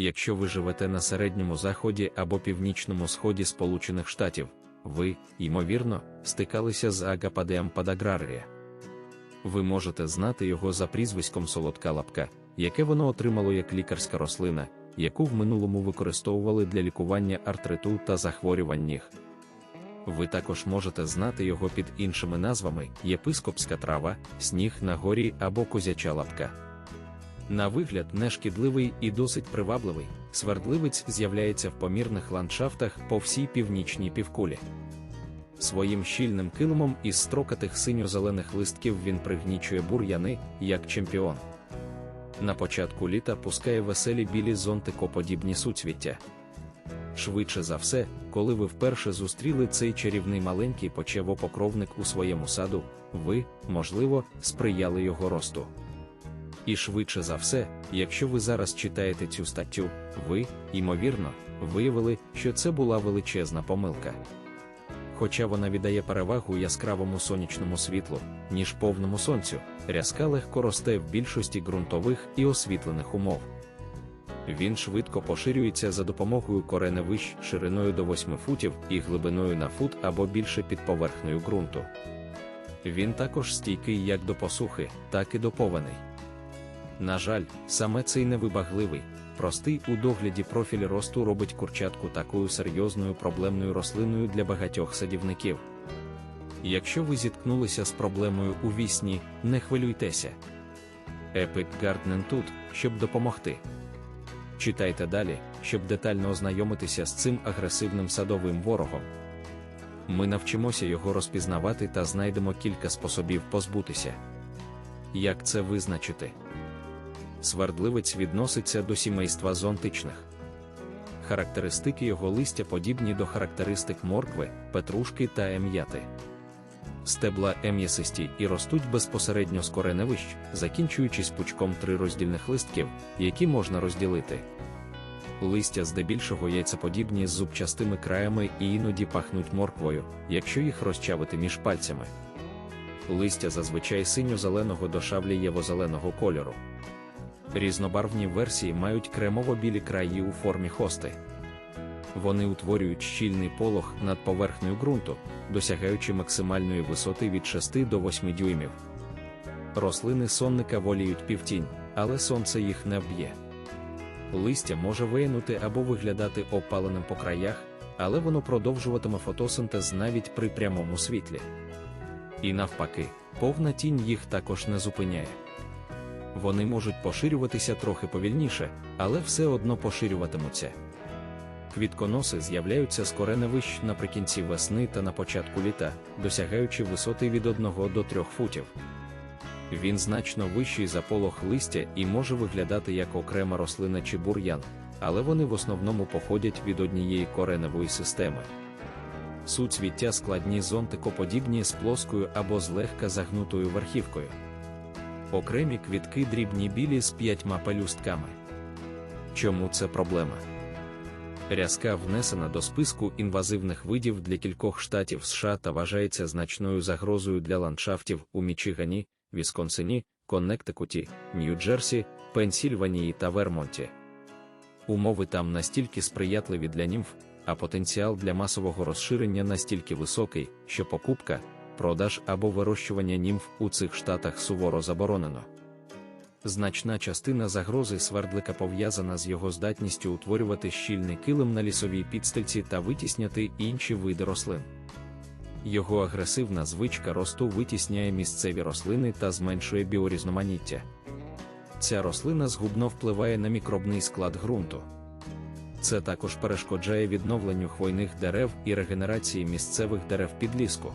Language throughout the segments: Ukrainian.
Якщо ви живете на середньому заході або північному сході Сполучених Штатів, ви, ймовірно, стикалися з Агападеам падаграрія. Ви можете знати його за прізвиськом солодка лапка, яке воно отримало як лікарська рослина, яку в минулому використовували для лікування артриту та захворювань ніг. Ви також можете знати його під іншими назвами єпископська трава, сніг на горі або козяча лапка. На вигляд нешкідливий і досить привабливий, свердливець з'являється в помірних ландшафтах по всій північній півкулі. Своїм щільним килимом із строкатих синьо-зелених листків він пригнічує бур'яни, як чемпіон. На початку літа пускає веселі білі зонтикоподібні суцвіття. Швидше за все, коли ви вперше зустріли цей чарівний маленький почевопокровник у своєму саду, ви, можливо, сприяли його росту. І швидше за все, якщо ви зараз читаєте цю статтю, ви, ймовірно, виявили, що це була величезна помилка. Хоча вона віддає перевагу яскравому сонячному світлу, ніж повному сонцю, рязка легко росте в більшості ґрунтових і освітлених умов. Він швидко поширюється за допомогою кореневищ шириною до 8 футів і глибиною на фут або більше під поверхнею ґрунту. Він також стійкий як до посухи, так і до повеней. На жаль, саме цей невибагливий, простий у догляді профіль росту робить курчатку такою серйозною проблемною рослиною для багатьох садівників. Якщо ви зіткнулися з проблемою у вісні, не хвилюйтеся. Epic Gardening тут, щоб допомогти. Читайте далі, щоб детально ознайомитися з цим агресивним садовим ворогом. Ми навчимося його розпізнавати та знайдемо кілька способів позбутися. Як це визначити? Свердливець відноситься до сімейства зонтичних. Характеристики його листя подібні до характеристик моркви, петрушки та ем'яти. Стебла ем'ясисті і ростуть безпосередньо з кореневищ, закінчуючись пучком трироздільних листків, які можна розділити. Листя здебільшого яйцеподібні з зубчастими краями і іноді пахнуть морквою, якщо їх розчавити між пальцями. Листя зазвичай синьо-зеленого до шавлієво-зеленого кольору. Різнобарвні версії мають кремово-білі краї у формі хости. Вони утворюють щільний полог над поверхнею ґрунту, досягаючи максимальної висоти від 6 до 8 дюймів. Рослини сонника воліють півтінь, але сонце їх не вб'є. Листя може виянути або виглядати опаленим по краях, але воно продовжуватиме фотосинтез навіть при прямому світлі. І навпаки, повна тінь їх також не зупиняє. Вони можуть поширюватися трохи повільніше, але все одно поширюватимуться. Квітконоси з'являються з кореневищ наприкінці весни та на початку літа, досягаючи висоти від 1 до 3 футів. Він значно вищий за полох листя і може виглядати як окрема рослина чи бур'ян, але вони в основному походять від однієї кореневої системи. Суцвіття складні зонтикоподібні з плоскою або злегка загнутою верхівкою. Окремі квітки дрібні білі з п'ятьма пелюстками. Чому це проблема? Рязка внесена до списку інвазивних видів для кількох штатів США та вважається значною загрозою для ландшафтів у Мічигані, Вісконсині, Коннектикуті, Нью-Джерсі, Пенсільванії та Вермонті. Умови там настільки сприятливі для німф, а потенціал для масового розширення настільки високий, що покупка, продаж або вирощування німф у цих штатах суворо заборонено. Значна частина загрози свердлика пов'язана з його здатністю утворювати щільний килим на лісовій підстильці та витісняти інші види рослин. Його агресивна звичка росту витісняє місцеві рослини та зменшує біорізноманіття. Ця рослина згубно впливає на мікробний склад ґрунту. Це також перешкоджає відновленню хвойних дерев і регенерації місцевих дерев підліску.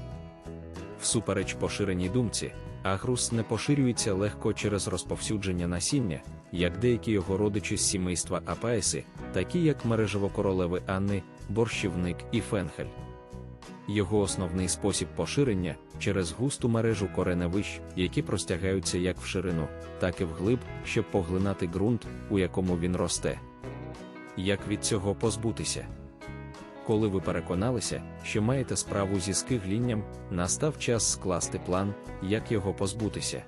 Всупереч поширеній думці, агрус не поширюється легко через розповсюдження насіння, як деякі його родичі з сімейства апаеси, такі як мережево-королеви Анни, борщівник і фенхель. Його основний спосіб поширення через густу мережу кореневищ, які простягаються як в ширину, так і вглиб, щоб поглинати ґрунт, у якому він росте. Як від цього позбутися? Коли ви переконалися, що маєте справу зі скиглінням, настав час скласти план, як його позбутися.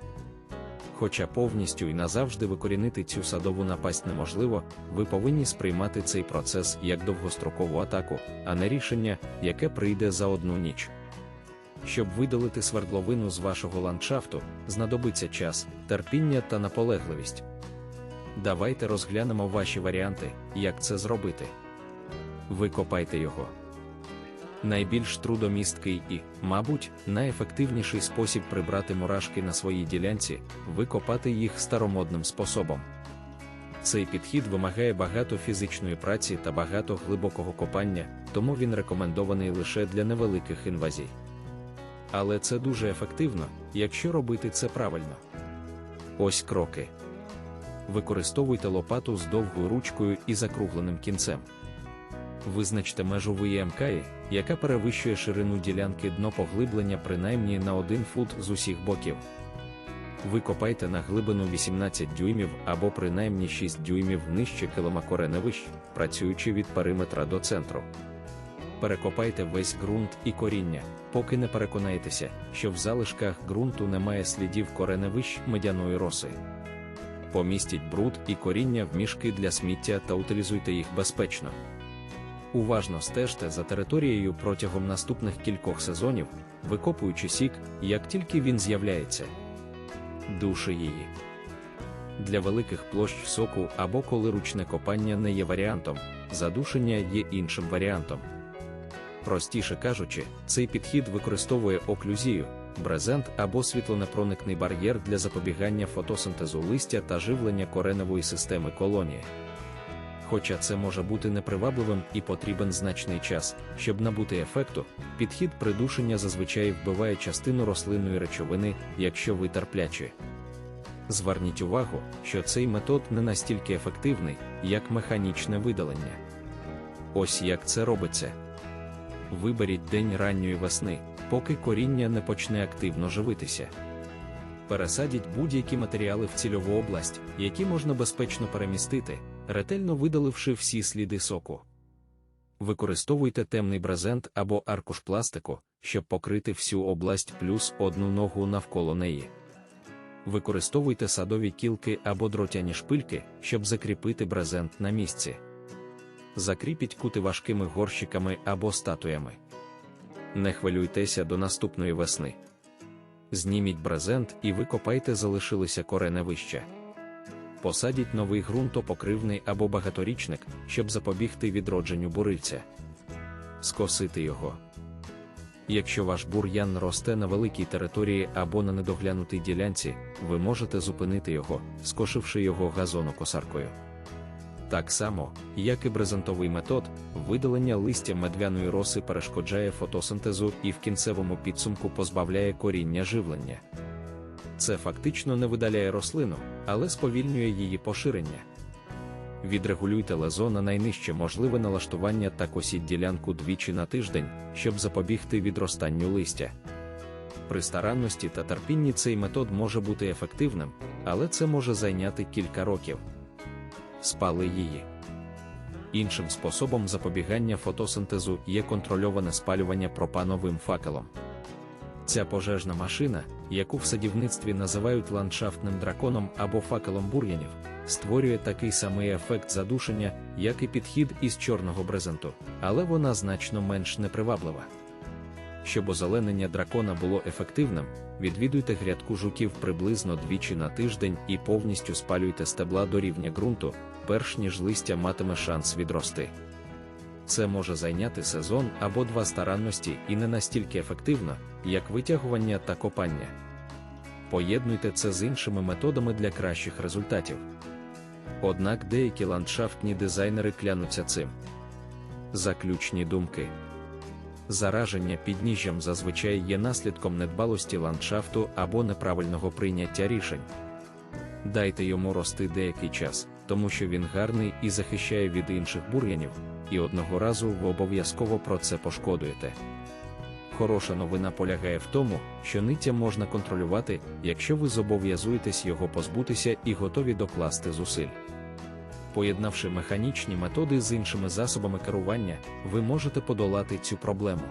Хоча повністю і назавжди викорінити цю садову напасть неможливо, ви повинні сприймати цей процес як довгострокову атаку, а не рішення, яке прийде за одну ніч. Щоб видалити свердловину з вашого ландшафту, знадобиться час, терпіння та наполегливість. Давайте розглянемо ваші варіанти, як це зробити. Викопайте його. Найбільш трудомісткий і, мабуть, найефективніший спосіб прибрати мурашки на своїй ділянці викопати їх старомодним способом. Цей підхід вимагає багато фізичної праці та багато глибокого копання, тому він рекомендований лише для невеликих інвазій. Але це дуже ефективно, якщо робити це правильно. Ось кроки. Використовуйте лопату з довгою ручкою і закругленим кінцем. Визначте межу ВІМК, яка перевищує ширину ділянки дно поглиблення принаймні на 1 фут з усіх боків. Викопайте на глибину 18 дюймів або принаймні 6 дюймів нижче килима кореневищ, працюючи від периметра до центру. Перекопайте весь ґрунт і коріння, поки не переконаєтеся, що в залишках ґрунту немає слідів кореневищ медяної роси. Помістіть бруд і коріння в мішки для сміття та утилізуйте їх безпечно. Уважно стежте за територією протягом наступних кількох сезонів, викопуючи сік, як тільки він з'являється. Души її. Для великих площ соку або коли ручне копання не є варіантом, задушення є іншим варіантом. Простіше кажучи, цей підхід використовує оклюзію, брезент або світлонепроникний бар'єр для запобігання фотосинтезу листя та живлення кореневої системи колонії. Хоча це може бути непривабливим і потрібен значний час, щоб набути ефекту, підхід придушення зазвичай вбиває частину рослинної речовини, якщо ви терплячі. Зверніть увагу, що цей метод не настільки ефективний, як механічне видалення. Ось як це робиться. Виберіть день ранньої весни, поки коріння не почне активно живитися. Пересадіть будь-які матеріали в цільову область, які можна безпечно перемістити, ретельно видаливши всі сліди соку. Використовуйте темний брезент або аркуш пластику, щоб покрити всю область плюс одну ногу навколо неї. Використовуйте садові кілки або дротяні шпильки, щоб закріпити брезент на місці. Закріпіть кути важкими горщиками або статуями. Не хвилюйтеся до наступної весни. Зніміть брезент і викопайте залишилися кореневища. Посадіть новий ґрунтопокривний або багаторічник, щоб запобігти відродженню бурильця. Скосити його. Якщо ваш бур'ян росте на великій території або на недоглянутій ділянці, ви можете зупинити його, скошивши його газонокосаркою. Так само, як і брезентовий метод, видалення листя медвяної роси перешкоджає фотосинтезу і в кінцевому підсумку позбавляє коріння живлення. Це фактично не видаляє рослину, але сповільнює її поширення. Відрегулюйте лезо на найнижче можливе налаштування та косіть ділянку двічі на тиждень, щоб запобігти відростанню листя. При старанності та терпінні цей метод може бути ефективним, але це може зайняти кілька років. Спали її. Іншим способом запобігання фотосинтезу є контрольоване спалювання пропановим факелом. Ця пожежна машина, яку в садівництві називають ландшафтним драконом або факелом бур'янів, створює такий самий ефект задушення, як і підхід із чорного брезенту, але вона значно менш неприваблива. Щоб озеленення дракона було ефективним, відвідуйте грядку жуків приблизно двічі на тиждень і повністю спалюйте стебла до рівня ґрунту, перш ніж листя матиме шанс відрости. Це може зайняти сезон або два старанності і не настільки ефективно, як витягування та копання. Поєднуйте це з іншими методами для кращих результатів. Однак деякі ландшафтні дизайнери клянуться цим. Заключні думки. Зараження підніжжям зазвичай є наслідком недбалості ландшафту або неправильного прийняття рішень. Дайте йому рости деякий час, тому що він гарний і захищає від інших бур'янів, і одного разу ви обов'язково про це пошкодуєте. Хороша новина полягає в тому, що ниття можна контролювати, якщо ви зобов'язуєтесь його позбутися і готові докласти зусиль. Поєднавши механічні методи з іншими засобами керування, ви можете подолати цю проблему.